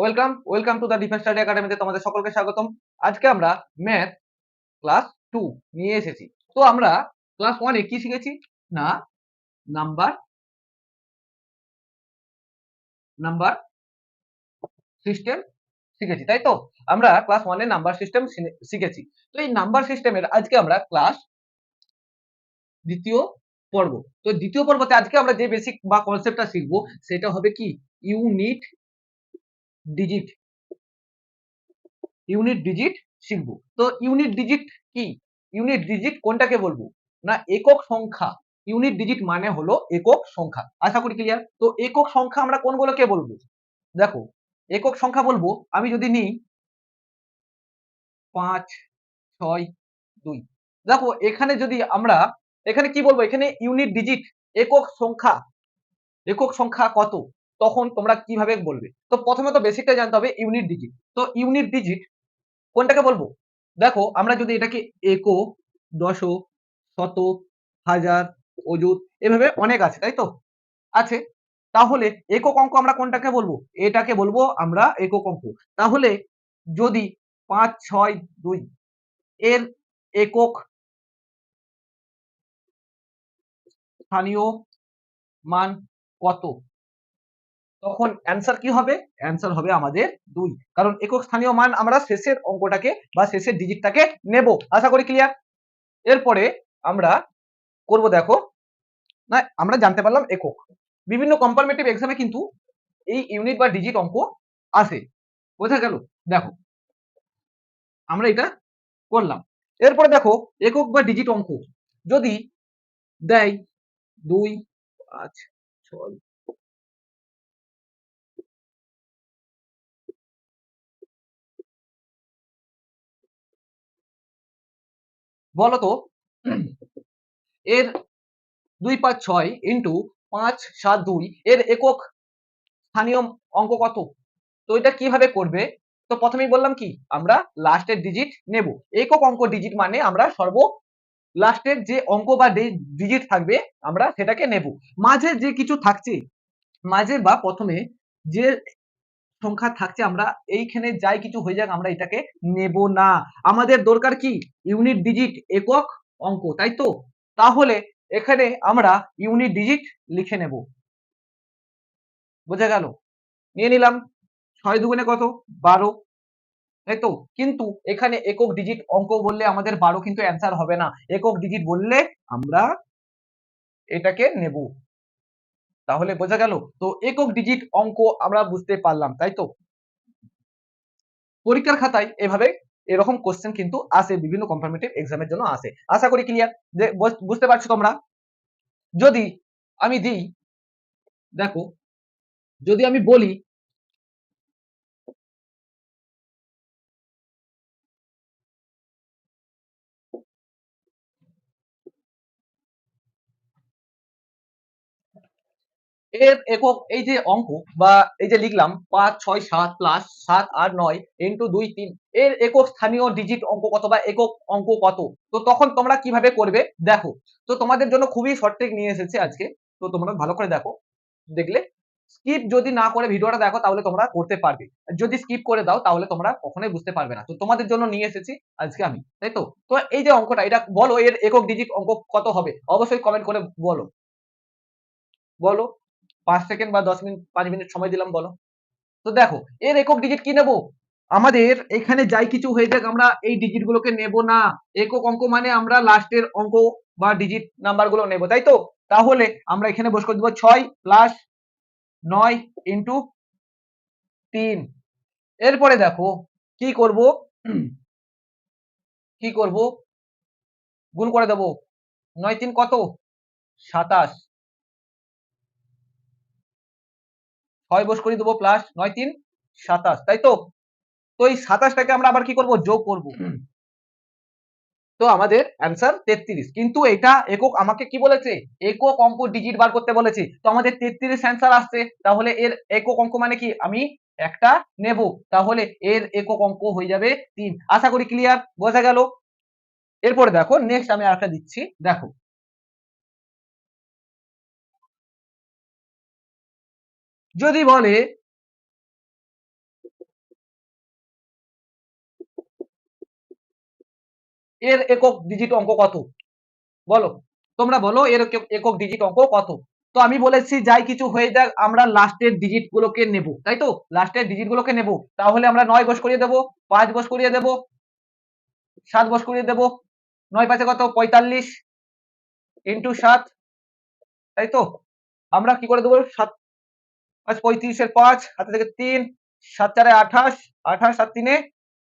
Welcome welcome to the defence study একাডেমিতে তোমাদের সকলকে স্বাগতম। আজকে আমরা ম্যাথ ক্লাস টু নিয়ে এসেছি। তো আমরা ক্লাস ওয়ানে কি শিখেছি? না নাম্বার নাম্বার সিস্টেম শিখেছি, তাই তো? আমরা ক্লাস ওয়ানে নাম্বার সিস্টেম শিখেছি। তো এই নাম্বার সিস্টেমের আজকে আমরা ক্লাস দ্বিতীয় পর্ব। তো দ্বিতীয় পর্বতে আজকে আমরা যে বেসিক বা কনসেপ্টটা শিখব, সেটা হবে কি? ইউনিট ডিজিট ইউনিট ডিজিট শিখব। তো ইউনিট ডিজিট কি? ইউনিট ডিজিট কোনটাকে বলব? না, একক সংখ্যা। ইউনিট ডিজিট মানে হলো একক সংখ্যা। আশা করি ক্লিয়ার তো একক সংখ্যা আমরা কোনগুলোকে বলব? দেখো, একক সংখ্যা বলব, আমি যদি নিই পাঁচ, ছয়, দুই। দেখো, এখানে যদি আমরা, এখানে কি বলব? এখানে ইউনিট ডিজিট একক সংখ্যা। একক সংখ্যা কত? তখন তোমরা কীভাবে বলবে? তো প্রথমে তো বেসিকটা জানতে হবে ইউনিট ডিজিট তো ইউনিট ডিজিট কোনটাকে বলব? দেখো, আমরা যদি এটাকে একো দশক শত হাজার, অযুত, এভাবে অনেক আছে, তাই তো? আছে। তাহলে একক অঙ্ক আমরা কোনটাকে বলব? এটাকে বলব আমরা একক অঙ্ক। তাহলে যদি পাঁচ, ছয়, দুই এর একক স্থানীয় মান কত? তখন অ্যান্সার কি হবে? অ্যান্সার হবে আমাদের দুই। কারণ একক স্থানীয় মান আমরা শেষের অঙ্কটাকে বা শেষের ডিজিটটাকে নেব। আশা করি ক্লিয়ার এরপরে আমরা করব দেখো, না, আমরা জানতে পারলাম একক। বিভিন্ন কম্পারমেটিভ এক্সামে কিন্তু এই ইউনিট বা ডিজিট অঙ্ক আসে। বোঝা গেল? দেখো, আমরা এটা করলাম। এরপরে দেখো, একক বা ডিজিট অঙ্ক। যদি দেয় দুই, পাঁচ, ছয় বলতো? এর দুই পাঁচ ছয় ইন্টু পাঁচ সাত দুই এর একক স্থানীয় অঙ্ক কত? তো এটা কীভাবে করবে? তো প্রথমেই বললাম কি আমরা লাস্টের ডিজিট নেব। একক অঙ্ক ডিজিট মানে আমরা সর্ব লাস্টের যে অঙ্ক বা ডিজিট থাকবে আমরা সেটাকে নেব। মাঝে যে কিছু থাকছে মাঝে বা প্রথমে যে সংখ্যা থাকছে, আমরা এইখানে যাই কিছু হয়ে যাক, আমরা এটাকে নেব না। আমাদের দরকার কি? ইউনিট ডিজিট একক অঙ্ক, তাই তো? তাহলে এখানে আমরা ইউনিট ডিজিট লিখে নেব। বোঝা গেল? নিয়ে নিলাম। ছয় দুগুণে কত? বারো। তাই তো? কিন্তু এখানে একক ডিজিট অঙ্ক বললে আমাদের বারো কিন্তু অ্যান্সার হবে না। একক ডিজিট বললে আমরা এটাকে নেব। তাহলে বোঝা গেল, তো একক ডিজিট অঙ্ক আমরা বুঝতে পারলাম, তাই তো? পরীক্ষার খাতায় এভাবে এরকম কোশ্চেন কিন্তু আসে, বিভিন্ন কম্পারমেটিভ এক্সামের জন্য আসে। আশা করি ক্লিয়ার যে বুঝতে পারছ তোমরা? যদি আমি দিই, দেখো, যদি আমি বলি এর একক এই যে অঙ্ক বা এই যে লিখলাম পাঁচ, ছয়, সাত প্লাস সাত, আট, নয় ইন্টু দুই, তিন, এর একক স্থানীয় ডিজিট অঙ্ক কত বা একক অঙ্ক কত? তো তখন তোমরা কীভাবে করবে? দেখো, তো তোমাদের জন্য খুবই শর্ট ট্রিক নিয়ে এসেছে আজকে। তো তোমরা ভালো করে দেখো, দেখলে? স্কিপ যদি না করে ভিডিওটা দেখো, তাহলে তোমরা করতে পারবে। যদি স্কিপ করে দাও, তাহলে তোমরা কখনোই বুঝতে পারবে না। তো তোমাদের জন্য নিয়ে এসেছি আজকে আমি, তাই তো? তো এই যে অঙ্কটা, এটা বলো এর একক ডিজিট অঙ্ক কত হবে? অবশ্যই কমেন্ট করে বলো। বলো। পাঁচ সেকেন্ড বা দশ মিনিট, পাঁচ মিনিট সময় দিলাম, বলো। তো দেখো, এর একক ডিজিট কি নেব? আমাদের এখানে যাই কিছু হয়ে যাক, আমরা এই ডিজিট গুলোকে নেব না। একক অঙ্ক মানে আমরা লাস্টের অঙ্ক বা ডিজিট নাম্বারগুলো নেব, তাই তো? তাহলে আমরা এখানে বস করে দেবো ছয় প্লাস নয় ইন্টু তিন। এরপরে দেখো, কি করব? কি করব? গুণ করে দেবো। নয় তিন কত? সাতাশ। ছয় বস করে দেবো প্লাস নয় তিন সাতাশ তাই তো? তো এই সাতাশটাকে আমরা আবার কি করব? যোগ করব। তো আমাদের অ্যান্সার তেত্রিশ। কিন্তু এটা একক আমাকে কি বলেছে? একক অঙ্ক ডিজিট বার করতে বলেছে। তো আমাদের তেত্রিশ অ্যান্সার আসছে। তাহলে এর একক অঙ্ক মানে কি? আমি একটা নেব। তাহলে এর একক অঙ্ক হয়ে যাবে তিন। আশা করি ক্লিয়ার বোঝা গেল? এরপরে দেখো নেক্সট আমি আরেকটা দিচ্ছি। দেখো যদি বলে এর একক ডিজিট অঙ্ক কত? বলো। তোমরা বলো এর একক ডিজিট অঙ্ক কত? তো আমি বলেছি যাই কিছু হয়ে যাক, আমরা লাস্টের ডিজিট গুলোকে নেব, তাই তো? লাস্টের ডিজিট গুলোকে নেব। তাহলে আমরা নয় বস করিয়ে দেবো, পাঁচ বস করিয়ে দেবো, সাত বস করিয়ে দেবো। নয় পাঁচে কত? পঁয়তাল্লিশ ইন্টু সাত, তাই তো? আমরা কি করে দেবো? সাত পাঁচ, পঁয়ত্রিশের পাঁচ, হাতে থেকে তিন, সাত, চারে আঠাশ আঠাশ, সাত, তিনে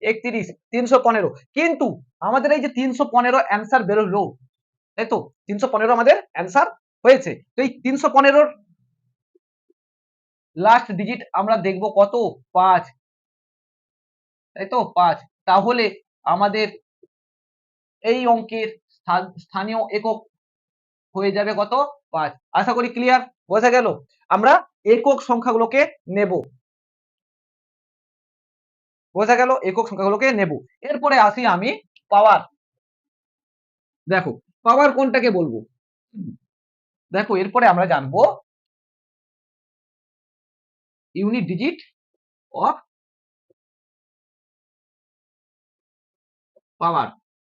একত্রিশ, তিনশো পনেরো। কিন্তু আমাদের এই যে তিনশো পনেরো অ্যান্সার বেরোলো, তাই তো? তিনশো পনেরো আমাদের অ্যান্সার হয়েছে। তো এই তিনশো পনেরোর লাস্ট ডিজিট আমরা দেখব কত? পাঁচ। তাই তো? পাঁচ। তাহলে আমাদের এই অঙ্কের স্থানীয় একক হয়ে যাবে কত? পাঁচ। আশা করি ক্লিয়ার বোঝা গেল? আমরা একক সংখ্যাগুলোকে নেব। বোঝা গেল একক সংখ্যাগুলোকে নেব। এরপরে আসি আমি পাওয়ার দেখো পাওয়ার কোনটাকে বলব? দেখো, এরপরে আমরা জানব ইউনিট ডিজিট অফ পাওয়ার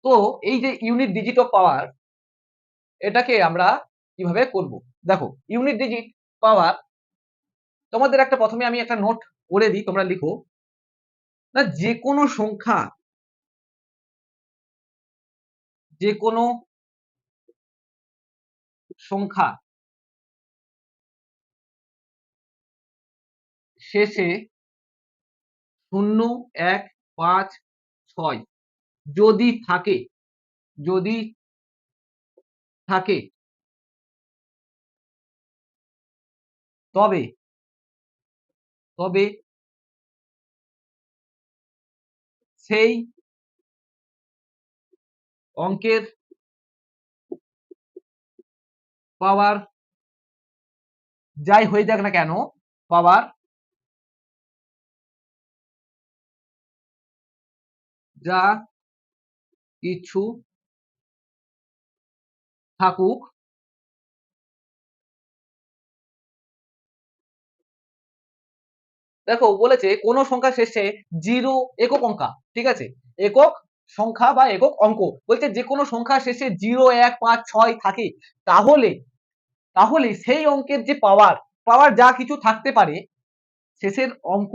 তো এই যে ইউনিট ডিজিট অফ পাওয়ার এটাকে আমরা কীভাবে করব? দেখো ইউনিট ডিজিট পাওয়ার তোমাদের একটা প্রথমে আমি একটা নোট করে দিই, তোমরা লিখো। না যে কোনো সংখ্যা যে কোনো সংখ্যা শেষে শূন্য, এক, পাঁচ, ছয় যদি থাকে যদি থাকে, তবে তবে সেই অঙ্কের পাওয়ার যাই হয়ে যাক না কেন পাওয়ার যা কিছু থাকুক দেখো বলেছে কোন সংখ্যা শেষে জিরো একক অঙ্কা, ঠিক আছে? একক সংখ্যা বা একক অঙ্ক বলছে যে কোনো সংখ্যা শেষে জিরো, এক, পাঁচ, ছয় থাকে, তাহলে তাহলে সেই অঙ্কের যে পাওয়ার পাওয়ার যা কিছু থাকতে পারে, শেষের অঙ্ক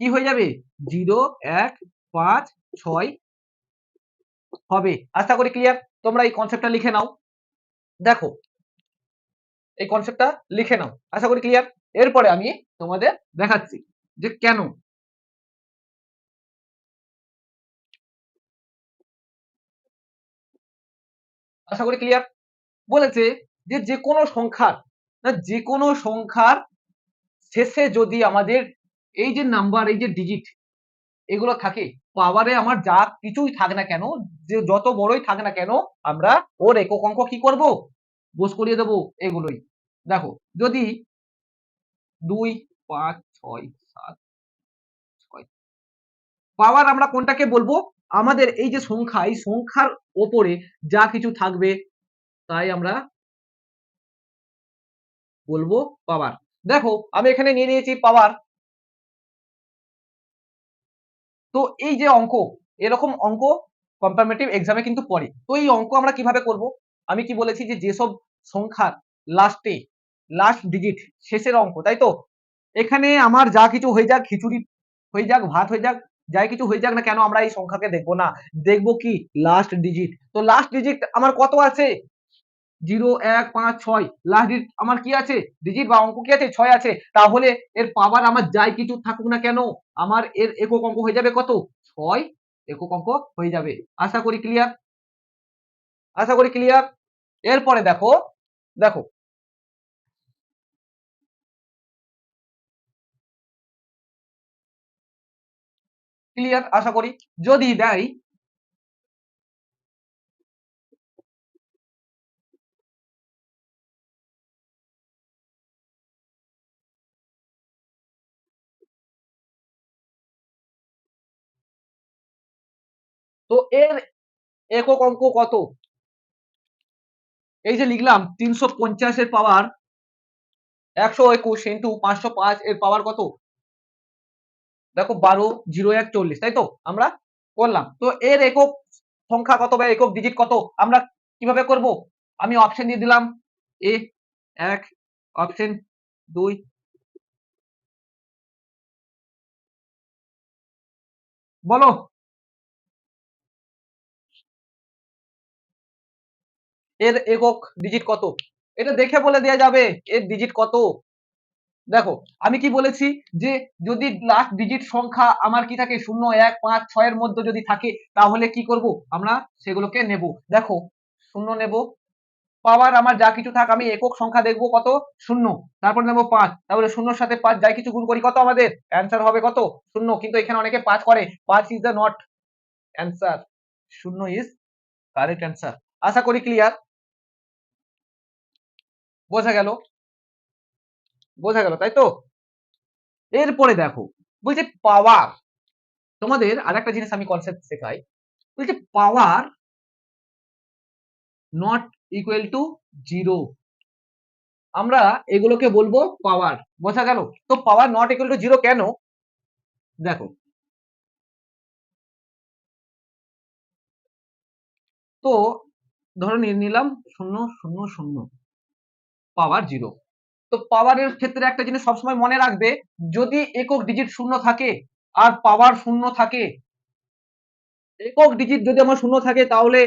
কি হয়ে যাবে? জিরো, এক, পাঁচ, ছয় হবে। আশা করি ক্লিয়ার তোমরা এই কনসেপ্টটা লিখে নাও। দেখো এই কনসেপ্টটা লিখে নাও। আশা করি ক্লিয়ার এরপরে আমি তোমাদের দেখাচ্ছি যে কেন আশা করি ক্লিয়ার বলেছে যে যে কোনো সংখ্যার, না যে কোনো সংখ্যার শেষে যদি আমাদের এই যে নাম্বার এই যে ডিজিট এগুলো থাকে পাওয়ারে আমার যা কিছুই থাক না কেন, যে যত বড়ই থাক না কেন, আমরা ওর একক অঙ্ক কি করব? বোস করিয়ে দেবো, এগুলোই। দেখো, যদি দুই, পাঁচ, ছয়, সাত, ছয়, পাওয়ার আমরা কোনটাকে বলব? আমাদের এই যে সংখ্যা, এই সংখ্যার ওপরে যা কিছু থাকবে, তাই আমরা বলব পাওয়ার। দেখো, আমি এখানে নিয়ে নিয়েছি পাওয়ার। তো এই যে অঙ্ক, এরকম অঙ্ক কম্পারেটিভ এক্সামে কিন্তু পড়ে। তো এই অঙ্ক আমরা কীভাবে করব? আমি কি বলেছি যে যেসব সংখ্যার লাস্টে লাস্ট ডিজিট শেষের অঙ্ক, তাই তো? এখানে আমার যা কিছু হয়ে যাক, খিচুড়ি হয়ে যাক, ভাত হয়ে যাক, যাই কিছু হয়ে যাক না কেন আমরা এই সংখ্যাকে দেখব না? দেখব কি? লাস্ট ডিজিট তো লাস্ট ডিজিট আমার কত আছে? জিরো, এক, পাঁচ, ছয়। লাস্ট ডিজিট আমার কি আছে? ডিজিট বা অঙ্ক কি আছে? ছয় আছে। তাহলে এর পাওয়ার আমার যাই কিছু থাকুক না কেন, আমার এর একক অঙ্ক হয়ে যাবে কত? ছয় একক অঙ্ক হয়ে যাবে। আশা করি ক্লিয়ার আশা করি ক্লিয়ার এরপরে দেখো দেখো ক্লিয়ার আশা করি। যদি দেয়, তো এর একক অঙ্ক কত? এই যে লিখলাম, তিনশো পঞ্চাশের পাওয়ার একশো একুশ ইন্টু পাঁচশো পাঁচ, এর পাওয়ার কত? দেখো বারো, জিরো, এক, চল্লিশ, তাই তো? আমরা করলাম। তো এর একক সংখ্যা কত বা একক ডিজিট কত? আমরা কীভাবে করব? আমি অপশন দিয়ে দিলাম এ এক অপশন দুই, বলো। এর একক ডিজিট কত? এটা দেখে বলে দেওয়া যাবে, এর ডিজিট কত? দেখো, আমি কি বলেছি যে যদি লাস্ট ডিজিট সংখ্যা আমার কি থাকে? শূন্য, এক, পাঁচ, ছয়ের মধ্যে যদি থাকে, তাহলে কি করব? আমরা সেগুলোকে নেব। দেখো, শূন্য নেব, পাওয়ার আমার যা কিছু থাক, আমি একক সংখ্যা দেখব কত? শূন্য। তারপর নেব পাঁচ। তাহলে শূন্যর সাথে পাঁচ যাই কিছু গুণ করি, কত আমাদের? অ্যান্সার হবে কত? শূন্য। কিন্তু এখানে অনেকে পাঁচ করে। পাঁচ ইজ দ্য নট অ্যান্সার শূন্য ইজ কারেক্ট অ্যান্সার আশা করি ক্লিয়ার বোঝা গেল? বোঝা গেল, তাই তো? এরপরে দেখো, বলছে পাওয়ার তোমাদের আর একটা জিনিস আমি কনসেপ্ট শেখাই, বলছে power not equal to zero আমরা এগুলোকে বলব পাওয়ার বোঝা গেল? তো power not equal to zero কেন? দেখো। তো ধরো নিয়ে নিলাম শূন্য শূন্য শূন্য পাওয়ার জিরো তো পাওয়ারের ক্ষেত্রে একটা জিনিস সবসময় মনে রাখবে, যদি একক ডিজিট শূন্য থাকে আর পাওয়ার শূন্য থাকে, একক ডিজিট যদি আমার শূন্য থাকে তাহলে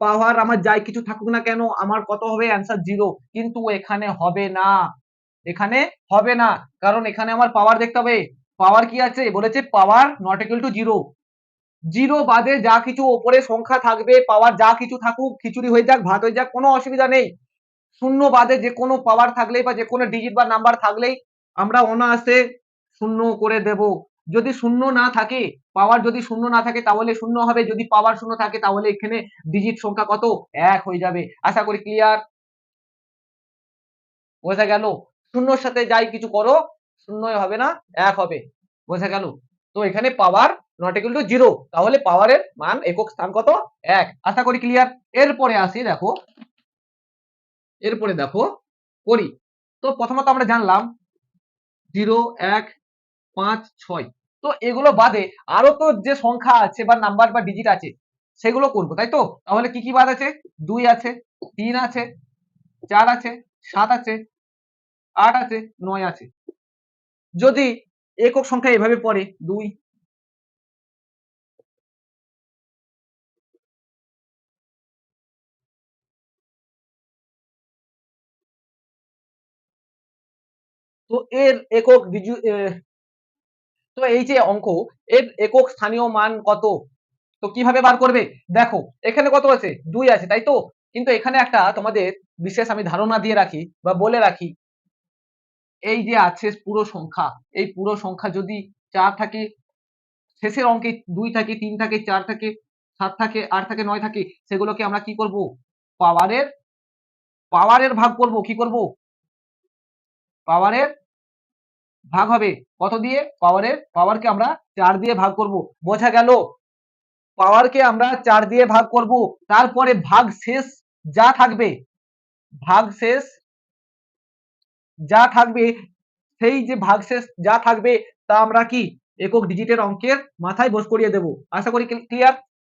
পাওয়ার আমার যাই কিছু থাকুক না কেন আমার কত হবে অ্যান্সার জিরো কিন্তু এখানে হবে না। এখানে হবে না, কারণ এখানে আমার পাওয়ার দেখতে হবে। পাওয়ার কি আছে? বলেছে power not equal to zero zero বাদে যা কিছু, ওপরে সংখ্যা থাকবে পাওয়ার যা কিছু থাকুক, খিচুড়ি হয়ে যাক, ভাত হয়ে যাক, কোনো অসুবিধা নেই। শূন্য বাদে যে কোনো পাওয়ার থাকলেই বা যে কোনো ডিজিট বা নাম্বার থাকলেই আমরা অনায়াসে শূন্য করে দেব। যদি শূন্য না থাকে পাওয়ার যদি শূন্য না থাকে তাহলে শূন্য হবে, যদি পাওয়ার শূন্য থাকে তাহলে এখানে ডিজিট সংখ্যা কত? এক হয়ে যাবে। আশা করি ক্লিয়ার বোঝা গেল? শূন্যর সাথে যাই কিছু করো, শূন্যই হবে না, এক হবে। বোঝা গেল? তো এখানে power not equal to zero তাহলে পাওয়ারের মান, একক স্থান কত? এক। আশা করি ক্লিয়ার এরপরে আসি, দেখো। এরপরে দেখো করি। তো প্রথমত আমরা জানলাম জিরো, এক, পাঁচ, ছয়। তো এগুলো বাদে আরও তো যে সংখ্যা আছে বা নাম্বার বা ডিজিট আছে, সেগুলো করব, তাই তো? তাহলে কি কি বাদ আছে? দুই আছে, তিন আছে, চার আছে, সাত আছে, আট আছে, নয় আছে। যদি একক সংখ্যা এভাবে পড়ে, দুই তো এর একক তো এই যে অঙ্ক, এর একক স্থানীয় মান কত? তো কীভাবে বার করবে? দেখো, এখানে কত আছে? দুই আছে, তাই তো? কিন্তু এখানে একটা তোমাদের বিশেষ আমি ধারণা দিয়ে রাখি বা বলে রাখি। এই যে আছে পুরো সংখ্যা, এই পুরো সংখ্যা যদি চার থাকে, শেষের অঙ্কে দুই থাকে, তিন থাকে, চার থাকে, সাত থাকে, আট থাকে, নয় থাকে, সেগুলোকে আমরা কি করব? পাওয়ারের পাওয়ারের ভাগ করব, কি করব? পাওয়ারের ভাগ হবে কত দিয়ে? পাওয়ারের, পাওয়ারকে আমরা চার দিয়ে ভাগ করব। বোঝা গেল? পাওয়ারকে আমরা চার দিয়ে ভাগ করব। তারপরে ভাগ শেষ যা থাকবে, ভাগ শেষ যা থাকবে, সেই যে ভাগ শেষ যা থাকবে, তা আমরা কি? একক ডিজিটের অঙ্কের মাথায় বস করিয়ে দেব। আশা করি ক্লিয়ার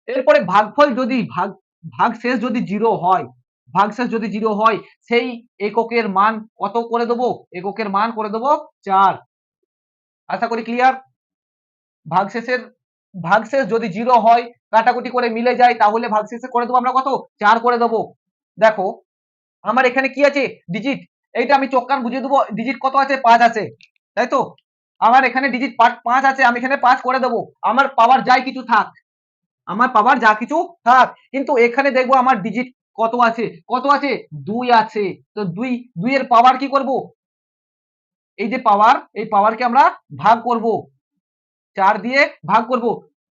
এরপরে ভাগফল যদি ভাগ ভাগ শেষ যদি জিরো হয় ভাগশেষ যদি জিরো হয়, সেই এককের মান কত করে দেবো? এককের মান করে দেবো চার। আশা করি ক্লিয়ার ভাগশেষের, ভাগশেষ যদি জিরো হয়, কাটাকুটি করে মিলে যায়, তাহলে ভাগশেষে করে দেবো আমরা কত? চার করে দেবো। দেখো, আমার এখানে কি আছে? ডিজিট এইটা আমি চোখ কান বুঝিয়ে দেবো ডিজিট কত আছে? পাঁচ আছে। তাই তো? আমার এখানে ডিজিট পাঁচ আছে, আমি এখানে পাঁচ করে দেবো। আমার পাওয়ার যাই কিছু থাক। আমার পাওয়ার যা কিছু থাক। কিন্তু এখানে দেখব আমার ডিজিট কত আছে? কত আছে? দুই আছে। তো দুই, দুইয়ের পাওয়ার কি করব? এই যে পাওয়ার এই পাওয়ারকে আমরা ভাগ করব। চার দিয়ে ভাগ করব।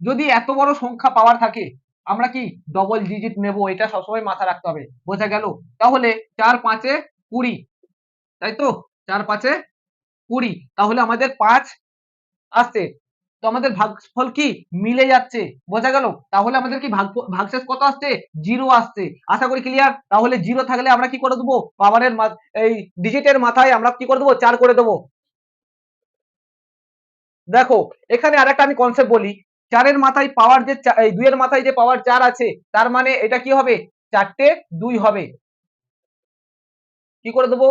যদি এত বড় সংখ্যা পাওয়ার থাকে, আমরা কি ডবল ডিজিট নেব? এটা সবসময় মাথা রাখতে হবে। বোঝা গেল? তাহলে চার পাঁচে কুড়ি। তাই তো? চার পাঁচে কুড়ি। তাহলে আমাদের পাঁচ আসছে। তো আমাদের ভাগফল কি? মিলে যাচ্ছে। বোঝা গেল? তাহলে আমাদের কি ভাগ ভাগশেষ কত আসছে? জিরো আসছে। আশা করি ক্লিয়ার তাহলে জিরো থাকলে আমরা কি করে দেবো? পাওয়ারের এই ডিজিটের মাথায় আমরা কি করে দেবো? চার করে দেবো। দেখো, এখানে আরেকটা আমি কনসেপ্ট বলি। চারের মাথায় পাওয়ার যে দুইয়ের মাথায় যে পাওয়ার চার আছে, তার মানে এটা কি হবে? চারটে দুই হবে। কি করে দেবো?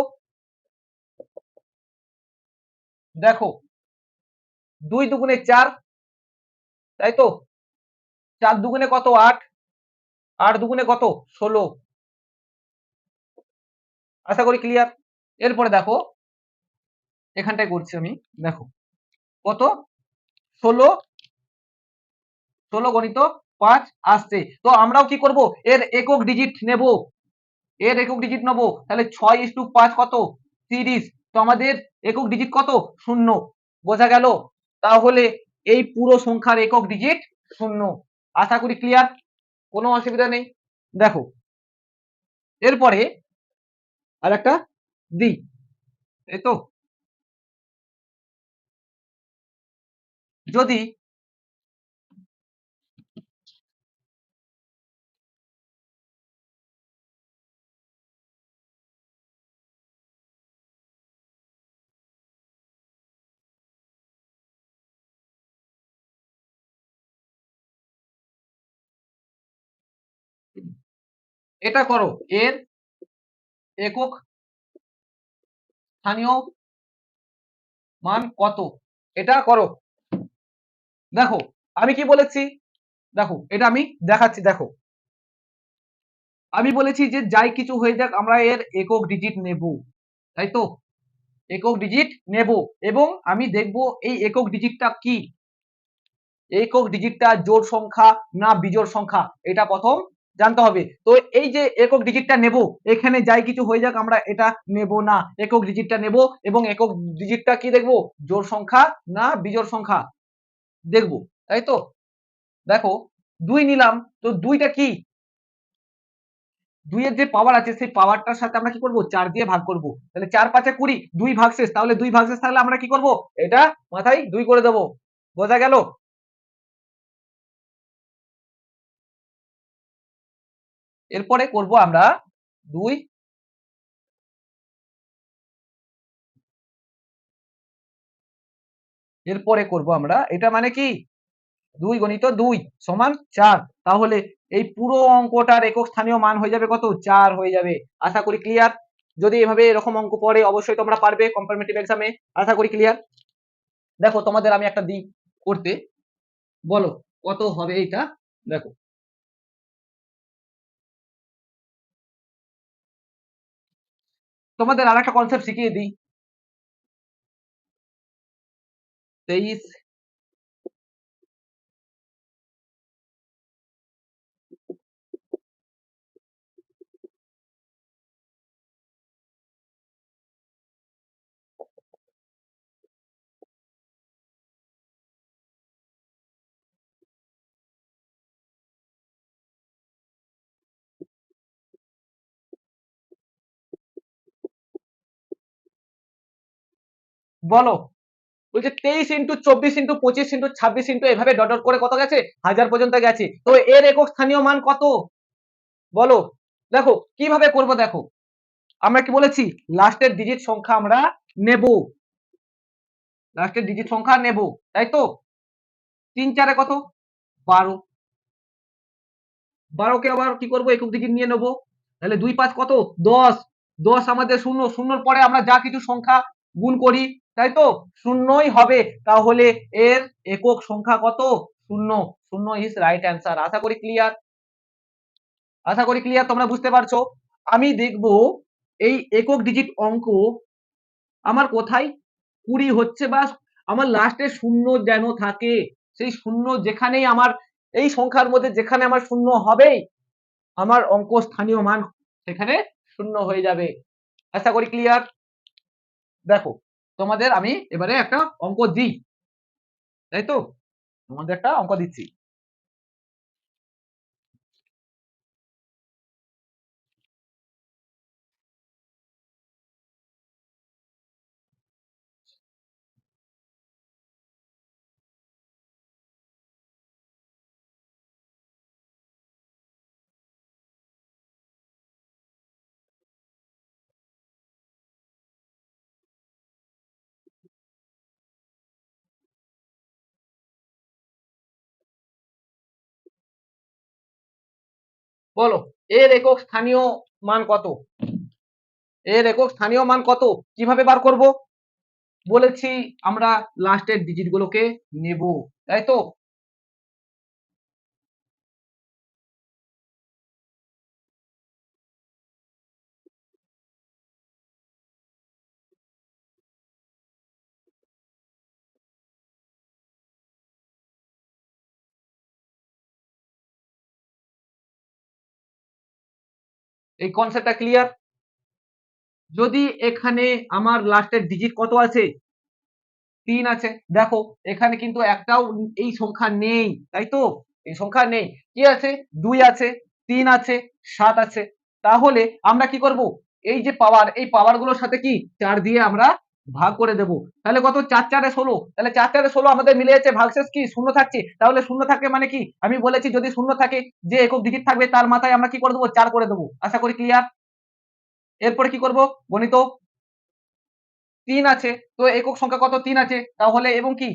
দেখো দুই দুগুণে চার, তাই তো? চার দুগুণে কত? আট। আট দুগুণে কত? ষোলো। আশা করি ক্লিয়ার এরপরে দেখো, এখানটায় করছি আমি, দেখো। কত? ষোলো। ষোলো গণিত পাঁচ আসছে। তো আমরাও কি করব? এর একক ডিজিট নেব। এর একক ডিজিট নেব। তাহলে ছয় ইস টু পাঁচ কত? তিরিশ। তো আমাদের একক ডিজিট কত? শূন্য। বোঝা গেল? তাহলে এই পুরো সংখ্যার একক ডিজিট শূন্য। আশা করি ক্লিয়ার কোনো অসুবিধা নেই। দেখো, এরপরে আর একটা দি এই তো। যদি এটা করো। এর একক স্থানীয় মান কত? এটা করো। দেখো, আমি কি বলেছি? দেখো, এটা আমি দেখাচ্ছি, দেখো। আমি বলেছি যে যাই কিছু হয়ে যাক, আমরা এর একক ডিজিট নেব। তাই তো? একক ডিজিট নেব এবং আমি দেখব এই একক ডিজিটটা কি? একক ডিজিটটা জোড় সংখ্যা না বিজোড় সংখ্যা? এটা প্রথম জানতে হবে। তো এই যে একক ডিজিটটা নেব, এখানে যাই কিছু হয়ে যাক, আমরা এটা নেব না। একক ডিজিটটা নেব এবং একক ডিজিটটা কি দেখব? জোড় সংখ্যা না বিজোড় সংখ্যা? দেখব, তাই তো? দেখো, দুই নিলাম, তো দুইটা কি? দুইয়ের যে পাওয়ার আছে, সেই পাওয়ারটার সাথে আমরা কি করব? চার দিয়ে ভাগ করব। তাহলে চার পাঁচে কুড়ি, দুই ভাগ শেষ তাহলে দুই ভাগ শেষ তাহলে আমরা কি করব? এটা মাথায় দুই করে দেব। বোঝা গেল? এরপরে করব আমরা দুই এরপরে করব আমরা, এটা মানে কি? দুই গণিত দুই সমান চার। তাহলে এই পুরো অঙ্কটার একক স্থানীয় মান হয়ে যাবে কত? চার হয়ে যাবে। আশা করি ক্লিয়ার যদি এভাবে এরকম অঙ্ক পড়ে, অবশ্যই তোমরা পারবে কম্পারেটিভ এক্সামে আশা করি ক্লিয়ার দেখো তোমাদের আমি একটা দিই করতে বলো, কত হবে এটা দেখো। তোমাদের আর একটা কনসেপ্ট শিখিয়ে দিই তেইশ বলো। বলছে তেইশ ইন্টু চব্বিশ ইন্টু পঁচিশ ইন্টু ছাব্বিশ ইন্টু এভাবে ডট করে কত গেছে? হাজার পর্যন্ত গেছে। তো এর একক স্থানীয় মান কত? বলো। দেখো, কীভাবে করব দেখো? আমরা কি বলেছি? লাস্টের ডিজিট সংখ্যা আমরা নেব। লাস্টের ডিজিট সংখ্যা নেব, তাই তো? তিন চারে কত? বারো। বারোকে আবার কি করব? একক ডিজিট নিয়ে নেব। তাহলে দুই পাঁচ কত? দশ। দশ আমাদের শূন্য। শূন্যর পরে আমরা যা কিছু সংখ্যা গুণ করি তাই তো? শূন্যই হবে। তাহলে এর একক সংখ্যা কত? শূন্য। শূন্য ইজ রাইট অ্যান্সার আশা করি ক্লিয়ার আশা করি ক্লিয়ার তোমরা বুঝতে পারছ? আমি দেখব এই একক ডিজিট অঙ্ক আমার কোথায়? কুড়ি হচ্ছে বা আমার লাস্টে শূন্য যেন থাকে। সেই শূন্য যেখানেই আমার, এই সংখ্যার মধ্যে যেখানে আমার শূন্য হবেই, আমার অঙ্ক স্থানীয় মান সেখানে শূন্য হয়ে যাবে। আশা করি ক্লিয়ার দেখো তোমাদের আমি এবারে একটা অঙ্ক দিই তাই তো তোমাদের একটা অঙ্ক দিচ্ছি। বলো, এর একক স্থানীয় মান কত? এর একক স্থানীয় মান কত? কীভাবে বার করব? বলেছি আমরা লাস্টের ডিজিট গুলোকে নেব, তাই তো? এই কনসেপ্টটা ক্লিয়ার যদি এখানে আমার লাস্টের ডিজিট কত আছে? তিন আছে। দেখো, এখানে কিন্তু একটাও এই সংখ্যা নেই, তাই তো? এই সংখ্যা নেই। কি আছে? দুই আছে, তিন আছে, সাত আছে। তাহলে আমরা কি করব? এই যে পাওয়ার এই পাওয়ারগুলোর সাথে কি? চার দিয়ে আমরা ভাগ করে দেব। তাহলে কত? চার চারে ষোলো। তাহলে চার চারে ষোলো আমাদের মিলে যাচ্ছে। ভাগশেষ কি? শূন্য থাকছে। তাহলে শূন্য থাকে মানে কি? আমি বলেছি যদি শূন্য থাকে, যে একক ডিজিট থাকবে, তার মাথায় আমরা কি করে দেবো? চার করে দেবো। আশা করি ক্লিয়ার এরপরে কি করব? গণিত? তিন আছে। তো একক সংখ্যা কত? তিন আছে। তাহলে এবং কি?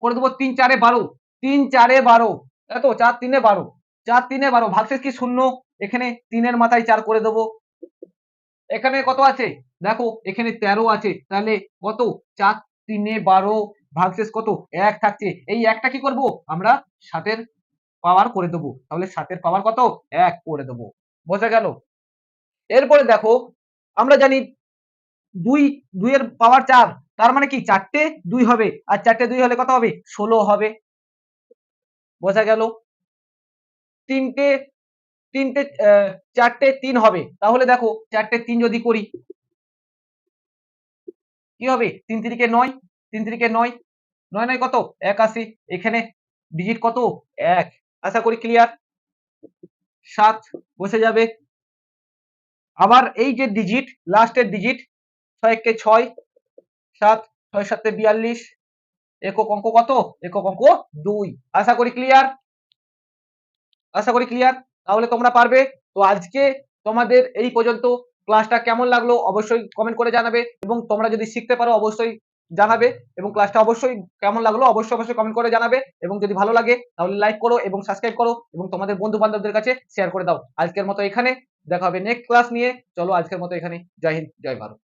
করে দেবো তিন চারে বারো। তিন চারে বারো। এত চার তিনে বারো। চার তিনে বারো। ভাগশেষ কি? শূন্য। এখানে তিনের মাথায় চার করে দেবো। এখানে কত আছে? দেখো, এখানে তেরো আছে। তাহলে কত? চার, তিনে বারো ভাগশেষ কত? এক থাকছে। এই একটা কি করব? আমরা সাতের পাওয়ার করে দেবো। তাহলে সাতের পাওয়ার কত? এক করে দেবো। বোঝা গেল? এরপরে দেখো, আমরা জানি দুই, দুইয়ের পাওয়ার চার। তার মানে কি? চারটে দুই হবে। আর চারটে দুই হলে কত হবে? ষোলো হবে। বোঝা গেল? তিনটে তিনটে চারটে তিন হবে। তাহলে দেখো, চারটে তিন যদি করি, কি হবে? তিন তিরিকে নয়, তিন তিরিকে নয় নয় নয় কত? একাশি এখানে ডিজিট কত? এক। আশা করি ক্লিয়ার সাত বসে যাবে। আবার এই যে ডিজিট লাস্টের ডিজিট ছয় কে ছয়, সাত, ছয় সাতে বিয়াল্লিশ, একক অঙ্ক কত? একক অঙ্ক দুই। আশা করি ক্লিয়ার আশা করি ক্লিয়ার তাহলে তোমরা পারবে। তো আজকে তোমাদের এই পর্যন্ত ক্লাসটা কেমন লাগল অবশ্যই কমেন্ট করে জানাবে এবং তোমরা যদি শিখতে পারো অবশ্যই জানাবে এবং ক্লাসটা অবশ্যই কেমন লাগল অবশ্যই অবশ্যই কমেন্ট করে জানাবে এবং যদি ভালো লাগে তাহলে লাইক করো এবং সাবস্ক্রাইব করো এবং তোমাদের বন্ধু বান্ধবদের কাছে শেয়ার করে দাও। আজকের মতো এখানে, দেখা হবে নেক্সট ক্লাস নিয়ে। চলো আজকের মতো এখানে। জয় হিন্দ, জয় ভারত।